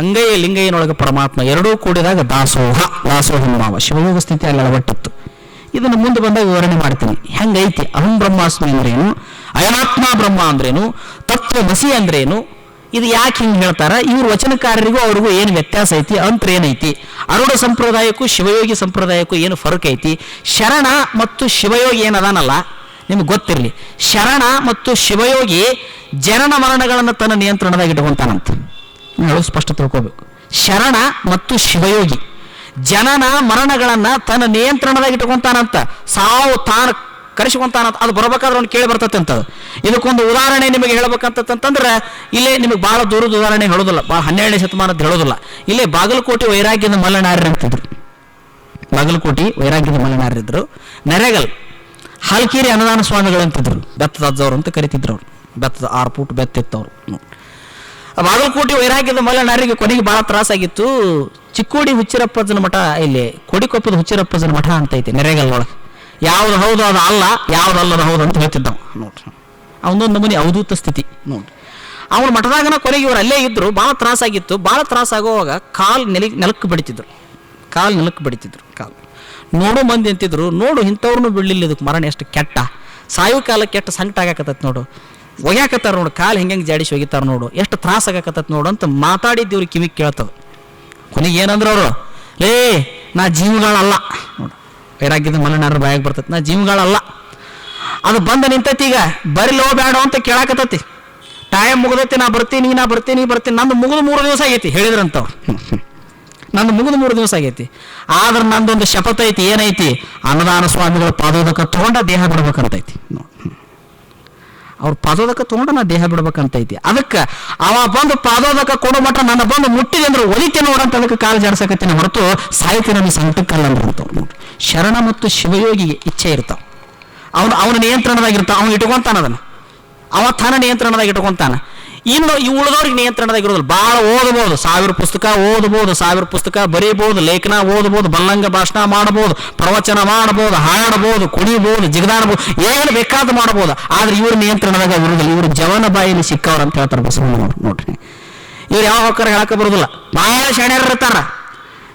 ಅಂಗೈಯ ಲಿಂಗಯ್ಯನೊಳಗೆ ಪರಮಾತ್ಮ ಎರಡೂ ಕೂಡಿದಾಗ ದಾಸೋಹ ದಾಸೋಹ ಮಾವ ಶಿವಯೋಗ ಸ್ಥಿತಿ ಅಲ್ಲಿ ಅಳವಟ್ಟಿತ್ತು ಇದನ್ನು ಮುಂದೆ ಬಂದಾಗ ವಿವರಣೆ ಮಾಡ್ತೀನಿ. ಹೆಂಗೈತಿ? ಅಹಂ ಬ್ರಹ್ಮಾಸ್ಮಿ ಅಂದ್ರೇನು ಅಯನಾತ್ಮ ಬ್ರಹ್ಮ ಅಂದ್ರೇನು, ತತ್ವಮಸಿ ಅಂದ್ರೇನು ಇದು ಯಾಕೆ ಹಿಂಗೆ ಹೇಳ್ತಾರ? ಇವ್ರ ವಚನಕಾರರಿಗೂ ಅವ್ರಿಗೂ ಏನು ವ್ಯತ್ಯಾಸ ಐತಿ? ಅಂತರ ಏನೈತಿ? ಅರುಣ ಸಂಪ್ರದಾಯಕ್ಕೂ ಶಿವಯೋಗಿ ಸಂಪ್ರದಾಯಕ್ಕೂ ಏನು ಫರಕ್ ಐತಿ? ಶರಣ ಮತ್ತು ಶಿವಯೋಗಿ ಏನದಾನಲ್ಲ ನಿಮ್ಗೆ ಗೊತ್ತಿರಲಿ. ಶರಣ ಮತ್ತು ಶಿವಯೋಗಿ ಜನನ ಮರಣಗಳನ್ನು ತನ್ನ ನಿಯಂತ್ರಣದಾಗ ಇಟ್ಕೊಂತಾನಂತ. ನಾವು ಸ್ಪಷ್ಟ ತಿಳ್ಕೋಬೇಕು. ಶರಣ ಮತ್ತು ಶಿವಯೋಗಿ ಜನನ ಮರಣಗಳನ್ನು ತನ್ನ ನಿಯಂತ್ರಣದಾಗ ಇಟ್ಕೊಂತಾನಂತ. ಸಾವು ತಾನು ಕರೆಸ್ಕೊಂತಾನಂತ ಅದು ಬರಬೇಕಾದ್ರೆ ಅವ್ನು ಕೇಳಿ ಬರ್ತೈತೆ ಅಂತದು. ಇದಕ್ಕೊಂದು ಉದಾಹರಣೆ ನಿಮಗೆ ಹೇಳಬೇಕಂತಂತಂದ್ರೆ ಇಲ್ಲೇ ನಿಮಗೆ ಭಾಳ ದೂರದ ಉದಾಹರಣೆ ಹೇಳೋದಿಲ್ಲ. ಭಾಳ ಹನ್ನೆರಡನೇ ಶತಮಾನದ ಹೇಳೋದಿಲ್ಲ. ಇಲ್ಲೇ ಬಾಗಲಕೋಟೆ ವೈರಾಗ್ಯದ ಮಲ್ಲನಾರ್ಯ ಅಂತಿದ್ರು. ಬಾಗಲಕೋಟೆ ವೈರಾಗ್ಯದ ಮಲ್ಲನಾರ್ಯರಿದ್ರು ನೆರೆಗಲ್, ಹಾಲ್ಕೇರಿ ಅನ್ನದಾನ ಸ್ವಾಮಿಗಳು ಅಂತಿದ್ರು. ಬೆತ್ತದ ಅಜ್ಜವ್ರು ಅಂತ ಕರಿತಿದ್ರು ಅವರು. ಬೆತ್ತದ ಆರು ಪುಟ್ ಬೆತ್ತಿತ್ತವ್ರು ಆ ಬಾಗಲಕೋಟೆ ವೈರಾಗ್ಯದ ಮಲ್ಲನಾರಿಗೆ ಕೊನೆಗೆ ಭಾಳ ತ್ರಾಸಾಗಿತ್ತು. ಚಿಕ್ಕೋಡಿ ಹುಚ್ಚಿರಪ್ಪಜನ ಮಠ, ಇಲ್ಲಿ ಕೊಡಿಕೊಪ್ಪದ ಹುಚ್ಚಿರಪ್ಪಜನ ಮಠ ಅಂತ ಐತಿ, ನೆರೆಗಲ್ ಒಳಗೆ. ಯಾವ್ದು ಹೌದು ಅದು ಅಲ್ಲ ಯಾವ್ದಲ್ಲದ ಹೌದು ಅಂತ ಹೇಳ್ತಿದ್ದವ. ನೋಡ್ರಿ. ಅವನೊಂದು ನಮೂನಿ ಅವಧೂತ ಸ್ಥಿತಿ. ನೋಡ್ರಿ. ಅವನ ಮಠದಾಗನ ಕೊನೆಗೆ ಇವರು ಅಲ್ಲೇ ಇದ್ರು ಭಾಳ ತ್ರಾಸಾಗಿತ್ತು ಭಾಳ ತ್ರಾಸಾಗುವಾಗ ಕಾಲು ನೆಲ ನೆಲಕ್ಕೆ ಬಡಿತಿದ್ರು. ಕಾಲು ನೆಲಕ್ಕೆ ಬಡಿತಿದ್ರು ಕಾಲು. ನೋಡು ಮಂದಿ ಅಂತಿದ್ರು ನೋಡು ಇಂಥವ್ರನ್ನೂ ಬೀಳಲಿಲ್ಲ ಇದಕ್ಕೆ ಮರಣ ಎಷ್ಟು ಕೆಟ್ಟ. ಸಾಯುವ ಕಾಲಕ್ಕೆ ಎಷ್ಟು ಸಂಕಟ ಆಗಾಕತ್ತೈತೆ ನೋಡು. ಒಗ್ಯಾಕತ್ತಾರ ನೋಡು ಕಾಲು ಹೆಂಗೆ ಹೆಂಗೆ ಜಾಡಿಸಿ ಒಗಿತಾರ ನೋಡು. ಎಷ್ಟು ತ್ರಾಸ ಆಗಾಕತ್ತೈತೆ ನೋಡು ಅಂತ ಮಾತಾಡಿದ್ದೀವ್ರಿ ಕಿವಿ ಕೇಳ್ತದೆ. ಕೊನೆಗೆ ಏನಂದ್ರೆ ಅವರು ಲೇ ನಾ ಜೀವಗಳಲ್ಲ. ನೋಡು. ವೈರಾಗ್ಯದ ಮಲೆನಾರ ಬಾಯಾಗ ಬರ್ತೈತಿ. ನಾ ಜೀವಗಳಲ್ಲ. ಅದು ಬಂದು ನಿಂತೈತಿ ಈಗ. ಬರಿಲೋ ಬೇಡ ಅಂತ ಕೇಳಾಕತ್ತೈತಿ. ಟೈಮ್ ಮುಗ್ದೈತಿ, ನಾ ಬರ್ತೀನಿ ನಾ ಬರ್ತೀನಿ ಬರ್ತೀನಿ. ನಂದು ಮುಗಿದು ಮೂರು ದಿವಸ ಆಗೈತಿ, ಹೇಳಿದ್ರಂತವ್ರು. ನಂದು ಮುಗಿದು ಮೂರು ದಿವಸ ಆಗೈತಿ. ಆದ್ರೆ ನಂದೊಂದು ಶಪಥ ಐತಿ ಏನೈತಿ? ಅನ್ನದಾನ ಸ್ವಾಮಿಗಳ ಪಾದೋದಕ ತಗೊಂಡ ದೇಹ ಬಿಡ್ಬೇಕಂತೈತಿ. ನೋಡ್ ಅವ್ರ ಪಾದೋದಕ ತಗೊಂಡ ನಾ ದೇಹ ಬಿಡ್ಬೇಕಂತೈತಿ ಅದಕ್ಕೆ ಅವ ಬಂದು ಪಾದೋದಕ ಕೊಡೋ ಮಟ್ಟ ನನ್ನ ಬಂದು ಮುಟ್ಟಿದೆ ಅಂದ್ರೆ ಒಲಿತೆ ನೋಡಂತ ಅದಕ್ಕೆ ಕಾಲು ಜಾಡ್ಸಕತ್ತೇನೆ ಹೊರತು ಸಾಹಿತ್ಯ ನಮ್ಮ ಸಂಕಟಕ್ಕಲ್ಲ ಅಂತ ಶರಣ ಮತ್ತು ಶಿವಯೋಗಿಗೆ ಇಚ್ಛೆ ಇರ್ತಾವ. ಅವನು ಅವನ ನಿಯಂತ್ರಣದಾಗಿರ್ತಾವ ಅವನು ಇಟ್ಕೊಂತಾನ ಅದನ್ನ. ಅವ ತನ್ನ ನಿಯಂತ್ರಣದಾಗ ಇಟ್ಕೊಂತಾನ. ಇನ್ನು ಈ ಉಳಿದವ್ರಿಗೆ ನಿಯಂತ್ರಣದಾಗ ಇರೋದಿಲ್ಲ. ಭಾಳ ಓದಬಹುದು ಸಾವಿರ ಪುಸ್ತಕ ಓದಬಹುದು ಸಾವಿರ ಪುಸ್ತಕ ಬರೀಬಹುದು ಲೇಖನ ಓದಬಹುದು ಬಲ್ಲಂಗ ಭಾಷಣ ಮಾಡಬಹುದು ಪ್ರವಚನ ಮಾಡಬಹುದು ಹಾಡಬಹುದು ಕುಣಿಬಹುದು ಜಿಗದಾಡಬಹುದು ಏನು ಬೇಕಾದ ಮಾಡಬಹುದು ಆದ್ರೆ ಇವ್ರ ನಿಯಂತ್ರಣದಾಗ ಇರುವುದಿಲ್ಲ ಇವರು ಜವನ ಬಾಯಿಲಿ ಸಿಕ್ಕವ್ರು ಅಂತ ಹೇಳ್ತಾರೆ ಬಸವಣ್ಣನವರು ನೋಡ್ರಿ. ಇವ್ರು ಯಾವ ಹೊಕ್ಕರ ಹೇಳಕ್ಕೆ ಬರುದಿಲ್ಲ. ಭಾಳ ಇರ್ತಾರ.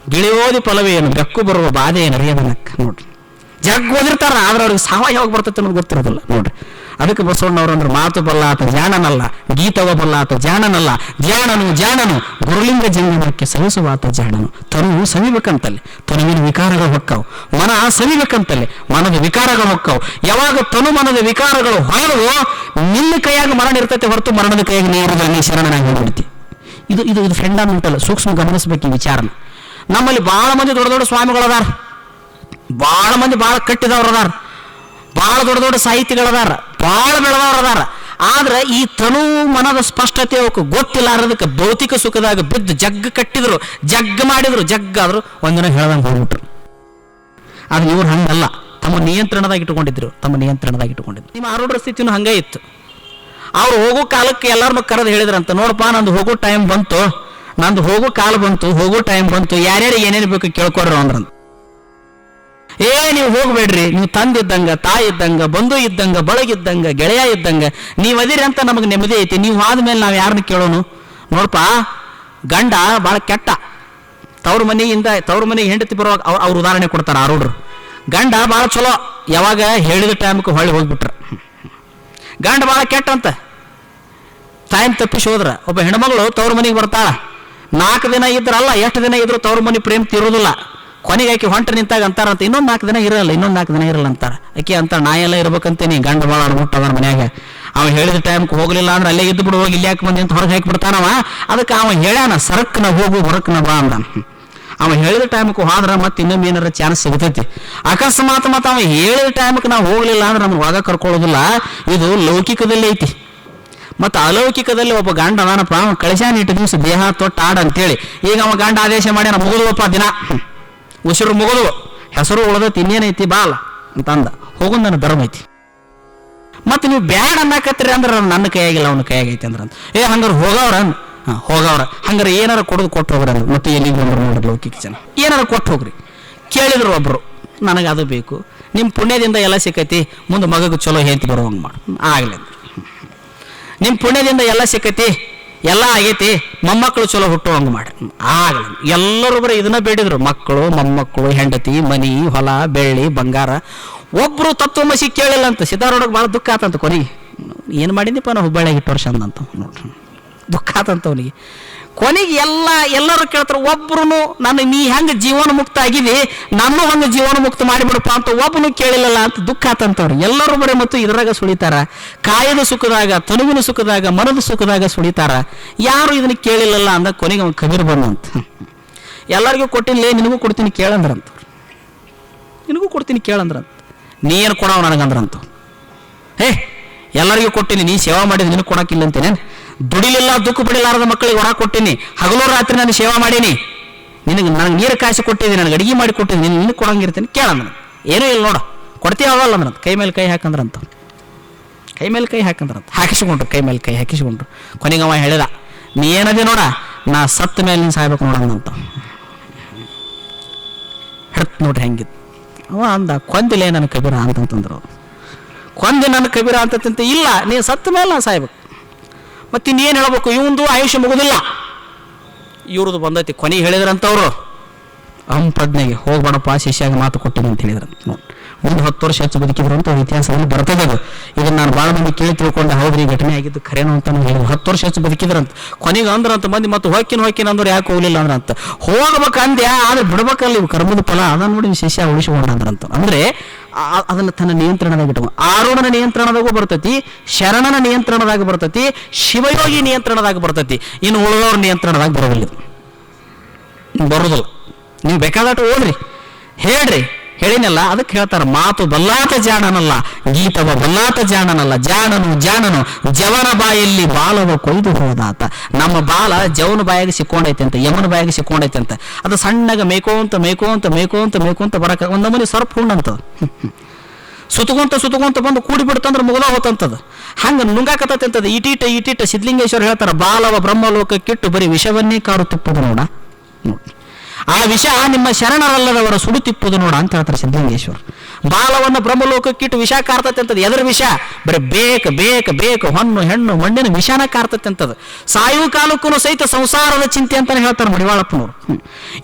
ಗಿಳಿ ಓದಿ ಫಲವೇ ಏನು ಬೆಕ್ಕು ಬರುವ ಬಾಧೆ ಏನು ಅರಿಯದನಕ್ಕ ನೋಡ್ರಿ. ಜಗ್ ಓದಿರ್ತಾರ, ಆದ್ರೆ ಅವ್ರಿಗೆ ಸಾವ ಯಾವಾಗ ಬರ್ತೈತೆ ಅನ್ನೋದು ಗೊತ್ತಿರೋದಿಲ್ಲ. ನೋಡ್ರಿ. ಅದಕ್ಕೆ ಬಸವಣ್ಣವರು ಅಂದ್ರೆ ಮಾತು ಬಲ್ಲಾತ ಜಾಣನಲ್ಲ ಗೀತವ ಬಲ್ಲಾತ ಜಾಣನಲ್ಲ ಜಾಣನು ಜಾಣನು ಗುರುಲಿಂಗ ಜಂಗಮಕ್ಕೆ ಸವಿಸುವಾತ ಜಾಣನು ತನು ಸವಿಬೇಕಂತಲ್ಲಿ, ತನುವಿನ ವಿಕಾರಗಳು ಹೊಕ್ಕವು. ಮನ ಸವಿಬೇಕಂತಲ್ಲಿ, ಮನದ ವಿಕಾರಗಳು ಹೊಕ್ಕವು. ಯಾವಾಗ ತನು ಮನದ ವಿಕಾರಗಳು ಹೊರವು ನಿನ್ನ ಕೈಯಾಗ ಮರಣ ಇರ್ತೈತೆ ಹೊರತು ಮರಣದ ಕೈಯಾಗಿ ನೀರುದಲ್ಲಿ ನೀ ಶರಣನಾಗಿ ಹೋಗ್ಬಿಡ್ತಿ. ಇದು ಇದು ಇದು ಫಂಡಮೆಂಟಲ್ ಸೂಕ್ಷ್ಮ ಗಮನಿಸಬೇಕು ಈ ವಿಚಾರನ. ನಮ್ಮಲ್ಲಿ ಬಹಳ ಮಂದಿ ದೊಡ್ಡ ದೊಡ್ಡ ಸ್ವಾಮಿಗಳು ಭಾಳ ಮಂದಿ ಭಾಳ ಕಟ್ಟಿದವ್ರು ಅದಾರ ಭಾಳ ದೊಡ್ಡ ದೊಡ್ಡ ಸಾಹಿತಿಗಳದಾರ ಭಾಳ ಬೆಳೆದವ್ರು ಅದಾರ ಆದ್ರೆ ಈ ತನು ಮನದ ಸ್ಪಷ್ಟತೆ ಅವಕ್ಕೆ ಗೊತ್ತಿಲ್ಲಾರದಕ್ಕೆ ಭೌತಿಕ ಸುಖದಾಗ ಬಿದ್ದು ಜಗ್ಗ ಕಟ್ಟಿದ್ರು, ಜಗ್ಗ ಮಾಡಿದ್ರು, ಜಗ್ಗ ಆದ್ರು ಒಂದಿನ ಹೇಳ್ದಂಗೆ ಹೋಗ್ಬಿಟ್ರು. ಆದ್ರೆ ಇವ್ರು ಹಂಗಲ್ಲ, ತಮ್ಮ ನಿಯಂತ್ರಣದಾಗ ಇಟ್ಕೊಂಡಿದ್ರು ತಮ್ಮ ನಿಯಂತ್ರಣದಾಗ ಇಟ್ಕೊಂಡಿದ್ರು ನಿಮ್ಮ ಆರೋಗ್ಯ ಸ್ಥಿತಿನೂ ಹಂಗೆ ಇತ್ತು. ಅವ್ರು ಹೋಗೋ ಕಾಲಕ್ಕೆ ಎಲ್ಲರನ್ನೂ ಕರೆದು ಹೇಳಿದ್ರಂತ, ನೋಡಪ್ಪ, ನಂದು ಹೋಗೋ ಟೈಮ್ ಬಂತು, ನಂದು ಹೋಗೋ ಕಾಲ ಬಂತು, ಹೋಗೋ ಟೈಮ್ ಬಂತು, ಯಾರ್ಯಾರು ಏನೇನು ಬೇಕು ಕೇಳ್ಕೊಡ್ರು ಅಂದ್ರಂತ. ಏ, ನೀವು ಹೋಗ್ಬೇಡ್ರಿ. ನೀವು ತಂದಿದ್ದಂಗ ತಾಯಿ ಇದ್ದಂಗ ಬಂಧು ಇದ್ದಂಗ, ಬಳಗಿದ್ದಂಗ, ಗೆಳೆಯ ಇದ್ದಂಗ, ನೀವು ಅದಿರಿ ಅಂತ ನಮಗೆ ನೆಮ್ಮದಿ ಐತಿ. ನೀವು ಆದ್ಮೇಲೆ ನಾವು ಯಾರನ್ನ ಕೇಳೋನು? ನೋಡಪ್ಪ ಗಂಡ ಭಾಳ ಕೆಟ್ಟ. ತವ್ರ ಮನೆಯಿಂದ, ತವ್ರ ಮನೆ ಹೆಂಡತಿ ಬರುವಾಗ ಅವ್ರ ಅವ್ರ ಉದಾಹರಣೆ ಕೊಡ್ತಾರೆ ಆರೋಡ್ರು ಗಂಡ ಭಾಳ ಚಲೋ. ಯಾವಾಗ ಹೇಳಿದ ಟೈಮ್ಗೆ ಹೊಳ್ಳಿ ಹೋಗ್ಬಿಟ್ರ. ಗಂಡ ಭಾಳ ಕೆಟ್ಟ ಅಂತ. ಟೈಮ್ ತಪ್ಪಿಸಿ ಹೋದ್ರ. ಒಬ್ಬ ಹೆಣ್ಮಗಳು ತವ್ರ ಮನೆಗೆ ಬರ್ತಾಳ. ನಾಲ್ಕು ದಿನ ಇದ್ರಲ್ಲ, ಎಷ್ಟು ದಿನ ಇದ್ರು ತವ್ರ ಮನೆ ಪ್ರೇಮ ತೀರೋದಿಲ್ಲ. ಕೊನೆಗೆ ಆಕೆ ಹೊಂಟ ನಿಂತಾಗ ಅಂತಾರಂತ ಇನ್ನೊಂದು ನಾಲ್ಕು ದಿನ ಇರಲ್ಲ, ಇನ್ನೊಂದು ನಾಲ್ಕು ದಿನ ಇರಲ್ಲ ಅಂತಾರೆ. ಆಕೆ ಅಂತ ನಾ ಎಲ್ಲ ಇರ್ಬೇಕಂತೀನಿ, ಗಂಡ ಭಾಳ ಅವನ ಮನ್ಯಾಗ. ಅವ ಹೇಳಿದ ಟೈಮ್ಗೆ ಹೋಗಲಿಲ್ಲ ಅಂದ್ರೆ ಅಲ್ಲೇ ಇದ್ದು ಬಿಡು, ಹೋಗಿ ಇಲ್ಲಿ ಯಾಕೆ ಬಂದಿ ಅಂತ ಹೊರಗೆ ಹಾಕಿ ಬಿಡ್ತಾನವ ಅದಕ್ಕೆ ಅವ ಹೇಳ್ಯಾನ, ಸರಕ್ನ ಹೋಗು, ಹೊರಕ್ನ ಬಾ ಅಂದ ಅವ ಹೇಳಿದ ಟೈಮ್ಗೆ ಹೋದ್ರೆ ಮತ್ತೆ ಇನ್ನೊಮ್ಮೆ ಏನಾರ ಚಾನ್ಸ್ ಸಿಗತೈತಿ. ಅಕಸ್ಮಾತ್ ಮತ್ತೆ ಅವ ಹೇಳಿದ ಟೈಮ್ಗೆ ನಾವು ಹೋಗಲಿಲ್ಲ ಅಂದ್ರೆ ನಮ್ಗೆ ಒಳಗ ಕರ್ಕೊಳ್ಳೋದಿಲ್ಲ. ಇದು ಲೌಕಿಕದಲ್ಲಿ ಐತಿ. ಮತ್ತು ಅಲೌಕಿಕದಲ್ಲಿ ಒಬ್ಬ ಗಂಡ ಅದಾನಪ್ಪ ಕಳಿಸ್ಯಾನ ಇಟ್ಟು ದಿವಸ ದೇಹ ತೊಟ್ಟ ಆಡ ಅಂತೇಳಿ ಈಗ ಅವ ಗಂಡ ಆದೇಶ ಮಾಡ್ಯಾನ ಮುಗಿದ್ವಪ್ಪ ದಿನ. ಉಸಿರು ಮುಗಿದು, ಹೆಸರು ಉಳ್ದೈತಿ ಇನ್ನೇನೈತಿ ಬಾಲ ಅಂತ ಅಂದ ಹೋಗು ನನ್ನ ಧರ್ಮ ಐತಿ. ಮತ್ತೆ ನೀವು ಬ್ಯಾಡ ಅನ್ನಕತ್ತೀರಿ ಅಂದ್ರೆ ನನ್ನ ಕೈಯಾಗಿಲ್ಲ, ಅವನ ಕೈಯಾಗೈತಿ ಅಂದ್ರೆ ಏ, ಹಂಗಾರೆ ಹೋಗವ್ರ ಹಾಂ, ಹೋಗವ್ರ. ಹಂಗಾರೆ ಏನಾರ ಕೊಡೋದು ಕೊಟ್ಟು ಹೋಗ್ರಿ ಅಂದ್ರೆ. ಮತ್ತೆ ಎಲ್ಲಿಗೆ ಬಂದ್ರು ನೋಡ್ರಿ ಲೌಕಿಕ ಜನ. ಏನಾರ ಕೊಟ್ಟು ಹೋಗ್ರಿ. ಕೇಳಿದ್ರು ಒಬ್ಬರು ನನಗೆ ಅದು ಬೇಕು. ನಿಮ್ಮ ಪುಣ್ಯದಿಂದ ಎಲ್ಲ ಸಿಕ್ಕೈತಿ. ಮುಂದೆ ಮಗಗೆ ಚಲೋ ಹೆಂತಿ ಬರುವಂಗೆ ಮಾಡು. ಆಗಲಿ. ನಿಮ್ಮ ಪುಣ್ಯದಿಂದ ಎಲ್ಲ ಸಿಕ್ಕೈತಿ. ಎಲ್ಲ ಆಗೈತಿ, ಮೊಮ್ಮಕ್ಕಳು ಚಲೋ ಹುಟ್ಟುವಂಗೆ ಮಾಡಿ ಆಗಲಿ ಎಲ್ಲರೂ ಬರೀ ಇದನ್ನ ಬೇಡಿದ್ರು. ಮಕ್ಕಳು, ಮೊಮ್ಮಕ್ಕಳು, ಹೆಂಡತಿ, ಮನಿ, ಹೊಲ, ಬೆಳ್ಳಿ, ಬಂಗಾರ. ಒಬ್ರು ತತ್ವಮಸಿ ಕೇಳಿಲ್ಲ ಅಂತ ಸಿದ್ಧಾರೂಢಗೆ ಭಾಳ ದುಃಖ ಆತಂತ ಕೊನೆಗೆ. ಏನು ಮಾಡಿದ್ದಿಪ್ಪ ನಾವು ಹುಬ್ಬಳ್ಳಿಯಾಗಿ ಇಟ್ಟು ವರ್ಷ ಅಂದಂತ ನೋಡ್ರಿ. ದುಃಖ ಆತಂತ ಅವನಿಗೆ. ಕೊನೆಗೆ ಎಲ್ಲ, ಎಲ್ಲರೂ ಕೇಳ್ತಾರೆ ಒಬ್ರು ನಾನು ನೀ ಹೆಂಗೆ ಜೀವನ ಮುಕ್ತ ಆಗಿದೆ? ನಾನು ಹಂಗೆ ಜೀವನ ಮುಕ್ತ ಮಾಡಿಬಿಡಪ್ಪ ಅಂತ ಒಬ್ಬನು ಕೇಳಿಲ್ಲಲ್ಲ ಅಂತ ದುಃಖ ಆತಂತವ್ರು. ಎಲ್ಲರೂ ಬರೀ ಮತ್ತು ಇದ್ರಾಗ ಸುಳಿತಾರ. ಕಾಯದ ಸುಖದಾಗ, ತನುವಿನ ಸುಖದಾಗ, ಮನದ ಸುಖದಾಗ ಸುಳಿತಾರ. ಯಾರು ಇದನ್ನ ಕೇಳಿಲ್ಲಲ್ಲ ಅಂದ ಕೊನೆಗೆ ಅವ್ನು ಕಬೀರ್ ಬಂದಂತ. ಎಲ್ಲರಿಗೂ ಕೊಟ್ಟಿಲ್ಲ ನಿನಗೂ ಕೊಡ್ತೀನಿ ಕೇಳಂದ್ರಂತ. ನಿನಗೂ ಕೊಡ್ತೀನಿ ಕೇಳಂದ್ರಂತ. ನೀ ಏನು ಕೊಡೋ ನನಗಂದ್ರಂತ. ಹೇ, ಎಲ್ಲರಿಗೂ ಕೊಟ್ಟಿನಿ, ನೀ ಸೇವಾ ಮಾಡಿದ ನಿನಗೆ ಕೊಡೋಕ್ಕಿಲ್ಲ ಅಂತೇನೆ ದುಡಿಲಿಲ್ಲ, ದುಃಖ ಪಡಿಲಾರದ ಮಕ್ಕಳಿಗೆ ಹೊರ ಕೊಟ್ಟಿನಿ. ಹಗಲು ರಾತ್ರಿ ನಾನು ಸೇವಾ ಮಾಡೀನಿ. ನಿನಗೆ ನನಗೆ ನೀರು ಕಾಯಿಸಿ ಕೊಟ್ಟಿದ್ದೀನಿ, ನನಗೆ ಅಡಿಗೆ ಮಾಡಿ ಕೊಟ್ಟಿದ್ದೀನಿ ನಿನ್ನ ನಿನಗೆ ಕೊಡಂಗಿರ್ತೀನಿ ನಾನು ಏನೂ ಇಲ್ಲ ನೋಡು. ಕೊಡ್ತೀವಿ ಅವಲ್ಲ ಅಂದ್ರಂತ ಕೈ ಮೇಲೆ ಕೈ ಹಾಕಂದ್ರಂತ. ಕೈ ಮೇಲೆ ಕೈ ಹಾಕಂದ್ರಂತ. ಹಾಕಿಸಿಕೊಂಡ್ರು, ಕೈ ಮೇಲೆ ಕೈ ಹಾಕಿಸಿಕೊಂಡ್ರು. ಕೊನೆಗೆ ಅವ ಹೇಳಿದ, ನೀ ಏನದೆ ನೋಡ, ನಾ ಸತ್ತ ಮೇಲೆ ನೀನು ಸಾಯ್ಬೇಕು ನೋಡಂದಂತ ಹಿಡ್ತ್ ನೋಡ್ರಿ ಹೆಂಗಿತ್ತು ಅವ ಅಂದ ಕೊಂದಿಲ್ಲ ನನ್ನ ಕಬೀರ ಅಂತಂತಂದ್ರು. ಕೊಂದಿ ನನ್ನ ಕಬೀರ ಅಂತ ಇಲ್ಲ, ನೀ ಸತ್ತ ಮೇಲೆ ನಾ ಸಾಯ್ಬೇಕು. ಮತ್ತೆ ಇನ್ನೇನು ಹೇಳ್ಬೇಕು? ಇವಂದು ಆಯುಷ್ಯ ಮುಗುದಿಲ್ಲ. ಇವ್ರದ್ದು ಬಂದೈತಿ, ಕೊನೆಗೆ ಹೇಳಿದ್ರಂತವ್ರು. ಅಹಂಪ್ರಜ್ಞೆಗೆ ಹೋಗ್ಬೇಡಪ್ಪ, ಶಿಷ್ಯಾಗ ಮಾತು ಕೊಟ್ಟಿನಿ ಅಂತ ಹೇಳಿದ್ರಂತ ನೋಡಿ. ಮುಂದೆ ಹತ್ತು ವರ್ಷ ಹೆಚ್ಚು ಅಂತ ಇತಿಹಾಸದಲ್ಲಿ ಬರ್ತದೆ ಅದು. ಇದನ್ನ ನಾನು ಭಾಳ ಮಂದಿ ಕೇಳಿ ತಿಳ್ಕೊಂಡು, ಹೌದ್ರಿ ಘಟನೆ ಆಗಿದ್ದು ಖರೇನು ಅಂತ ಹೇಳಿದ್ರು ಹತ್ತು ವರ್ಷ ಹೆಚ್ಚು ಬದುಕಿದ್ರಂತ. ಕೊನೆಗೆ ಅಂದ್ರಂತ ಮಂದಿ ಮತ್ತೆ ಹೋಕಿನ ಹೋಗಿನ ಅಂದ್ರೆ ಯಾಕೆ ಹೋಗ್ಲಿಲ್ಲ ಅಂದ್ರಂತ ಹೋಗ್ಬೇಕು ಅಂದ್ಯಾ ಆದ್ರೆ ಬಿಡ್ಬೇಕಲ್ಲ ಇವು ಕರ್ಮದ ಫಲ. ಅದನ್ನ ನೋಡಿ ಶಿಷ್ಯ ಉಳಿಸಿಕೊಂಡ ಅಂದ್ರಂತ ಅಂದ್ರೆ ಅದನ್ನ ತನ್ನ ನಿಯಂತ್ರಣದಾಗ ಇಟ್ಕೊಂಡು. ಆರುಣನ ನಿಯಂತ್ರಣದಾಗೂ ಬರ್ತೈತಿ, ಶರಣನ ನಿಯಂತ್ರಣದಾಗ ಬರ್ತೈತಿ, ಶಿವಯೋಗಿ ನಿಯಂತ್ರಣದಾಗ ಬರ್ತೈತಿ. ಇನ್ನು ಉಳಿದವ್ರ ನಿಯಂತ್ರಣದಾಗ ಬರೋದಿಲ್ಲ. ಬರೋದಿಲ್ಲ. ನೀವು ಬೇಕಾದಟ್ಟು ಓದ್ರಿ. ಹೇಳ್ರಿ. ಹೇಳಿನಲ್ಲ, ಅದಕ್ಕೆ ಹೇಳ್ತಾರೆ, ಮಾತು ಬಲ್ಲಾತ ಜಾಣನಲ್ಲ, ಗೀತವ ಬಲ್ಲಾತ ಜಾಣನಲ್ಲ, ಜಾಣನು ಜಾಣನು, ಜವನ ಬಾಯಲ್ಲಿ ಬಾಲವ ಕೊಯ್ದು ಹೋದಾತ. ನಮ್ಮ ಬಾಲ ಜವನ ಬಾಯಿಗೆ ಸಿಕ್ಕೊಂಡೈತೆ ಅಂತ, ಯಮನ ಬಾಯಿಗೆ ಸಿಕ್ಕೊಂಡೈತೆ ಅಂತ. ಅದು ಸಣ್ಣಗ ಮೇಕೋಂತ ಮೇಕೋಂತ ಮೇಕೋಂತ ಮೇಕೋಂತ ಬರಕ, ಒಂದು ಸರ್ಪ ಸರ್ಪ್ ಹುಣ್ಣಂತ. ಸುತ್ತಕೊಂತ ಸುತ್ತಕೊಂತ ಬಂದು ಕೂಡಿಬಿಡ್ತಂದ್ರೆ ಮುಗದ ಹೋತಂತದ. ಹಂಗ ನುಂಗಾಕತ್ತೈತೆ ಅಂತದ. ಇಟೀಟ ಇಟೀಟ ಸಿದ್ಲಿಂಗೇಶ್ವರ ಹೇಳ್ತಾರೆ, ಬಾಲವ ಬ್ರಹ್ಮಲೋಕ ಕಿಟ್ಟು ಬರೀ ವಿಷವನ್ನೇ ಕಾರು ತಿಪ್ಪದು ನೋಡ. ನೋಡಿ. ಆ ವಿಷ ನಿಮ್ಮ ಶರಣರಲ್ಲದವರ ಸುಡು ತಿಪ್ಪುದು ನೋಡ ಅಂತ ಹೇಳ್ತಾರೆ ಸಿದ್ಧಲಿಂಗೇಶ್ವರ. ಬಾಲವನ್ನ ಬ್ರಹ್ಮಲೋಕಕ್ಕಿಟ್ಟು ವಿಷ ಕಾರ್ತತೆ ಅಂತದ್ದು ಎದರ ವಿಷ. ಬರೀ ಬೇಕ ಬೇಕ, ಬೇಕು, ಹೊಣ್ಣು, ಹೆಣ್ಣು, ಮಣ್ಣಿನ ವಿಷಾನ ಕಾರ್ತತೆ ಅಂತದ ಸಾಯುವ ಕಾಲಕ್ಕೂ ಸಹಿತ ಸಂಸಾರದ ಚಿಂತೆ ಅಂತಾನೆ ಹೇಳ್ತಾರೆ ಮಡಿವಾಳಪ್ಪನವರು.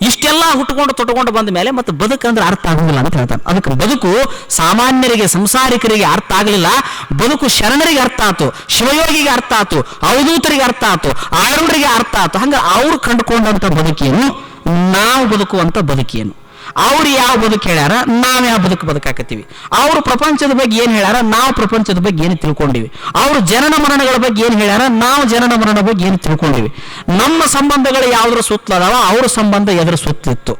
ಇಷ್ಟೆಲ್ಲ ಹುಟ್ಟುಕೊಂಡು ತೊಟ್ಕೊಂಡು ಬಂದ ಮೇಲೆ ಮತ್ತೆ ಬದುಕಂದ್ರೆ ಅರ್ಥ ಆಗುದಿಲ್ಲ ಅಂತ ಹೇಳ್ತಾರೆ. ಅದಕ್ಕೆ ಬದುಕು ಸಾಮಾನ್ಯರಿಗೆ, ಸಂಸಾರಿಕರಿಗೆ ಅರ್ಥ ಆಗಲಿಲ್ಲ. ಬದುಕು ಶರಣರಿಗೆ ಅರ್ಥ ಆತು, ಶಿವಯೋಗಿಗೆ ಅರ್ಥ ಆತು, ಅವಧೂತರಿಗೆ ಅರ್ಥ ಆತು ಆರುಣರಿಗೆ ಅರ್ಥ ಆತು. ಹಂಗ ಅವ್ರು ಕಂಡುಕೊಂಡಂತ ಬದುಕೇನು ನಾವು ಬದುಕುವಂಥ ಬದುಕೇನು ಅವ್ರು ಯಾವ ಬದುಕು ಹೇಳ್ಯಾರ? ನಾವು ಯಾವ ಬದುಕು ಬದುಕಾಕತ್ತೀವಿ? ಅವ್ರು ಪ್ರಪಂಚದ ಬಗ್ಗೆ ಏನು ಹೇಳ್ಯಾರ? ನಾವು ಪ್ರಪಂಚದ ಬಗ್ಗೆ ಏನು ತಿಳ್ಕೊಂಡಿವಿ? ಅವರು ಜನನ ಮರಣಗಳ ಬಗ್ಗೆ ಏನು ಹೇಳ್ಯಾರ? ನಾವು ಜನನ ಮರಣ ಬಗ್ಗೆ ಏನು ತಿಳ್ಕೊಂಡಿವಿ? ನಮ್ಮ ಸಂಬಂಧಗಳು ಯಾವ್ದ್ರ ಸುತ್ತಲದಾವ? ಅವ್ರ ಸಂಬಂಧ ಎದ್ರ ಸುತ್ತಿತ್ತು.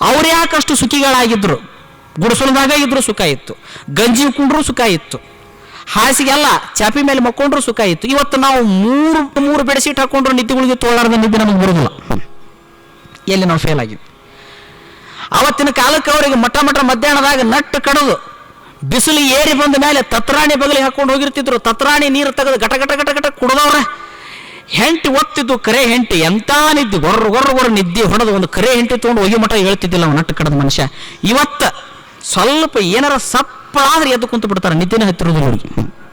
ಅವ್ರು ಯಾಕಷ್ಟು ಸುಖಿಗಳಾಗಿದ್ರು? ಗುಡಿಸಲದಾಗ ಇದ್ರು ಸುಖ ಇತ್ತು. ಗಂಜಿ ಕುಂಡ್ರು ಸುಖ ಇತ್ತು. ಹಾಸಿಗೆಲ್ಲ ಚಾಪಿ ಮೇಲೆ ಮಕ್ಕೊಂಡ್ರು ಸುಖ ಇತ್ತು. ಇವತ್ತು ನಾವು ಮೂರು ಮೂರು ಬೆಡ್ಶೀಟ್ ಹಾಕೊಂಡ್ರು ನಿದ್ದೆಗಳಿಗೆ ತೋಳಾರದ ನಿದ್ದೆ ನಮಗೆ ಬರುದಿಲ್ಲ. ಎಲ್ಲಿ ನಾವು ಫೇಲ್ ಆಗಿದ್ವಿ. ಅವತ್ತಿನ ಕಾಲಕ್ಕೆ ಅವರಿಗೆ ಮಠ ಮಠ ಮಧ್ಯಾಹ್ನದಾಗ ನಟ್ಟು ಕಡದು ಬಿಸಿಲು ಏರಿ ಬಂದ ಮೇಲೆ ತತ್ರಾಣಿ ಬಗಲಿ ಹಾಕೊಂಡು ಹೋಗಿರ್ತಿದ್ರು. ತತ್ರಾಣಿ ನೀರು ತೆಗೆದು ಘಟ ಘಟ ಘಟ ಘಟ ಕುಡ್ದವ್ರ. ಹೆಂಟಿ ಒತ್ತಿದ್ದು ಕರೆ ಹೆಂಟಿ ಎಂತ ನಿದ್ದೆ ಗೊರ್ರ ಗೊರ್ರ ಗೊರ್ರ ನಿದ್ದೆ ಹೊಡೆದು ಒಂದು ಕರೆ ಹೆಂಟಿ ತೊಗೊಂಡು ಹೋಗಿ ಮಠ ಹೇಳ್ತಿದ್ದಿಲ್ಲ ಅವ್ನು ನಟ್ಟು ಕಡದ ಮನುಷ್ಯ. ಇವತ್ತು ಸ್ವಲ್ಪ ಏನಾರ ಸಪ್ಪಳಾದ್ರೆ ಎದ್ದು ಕುಂತು ಬಿಡ್ತಾರೆ, ನಿದ್ದೆನೇ ಹತ್ತಿರೋದು ನೋಡಿ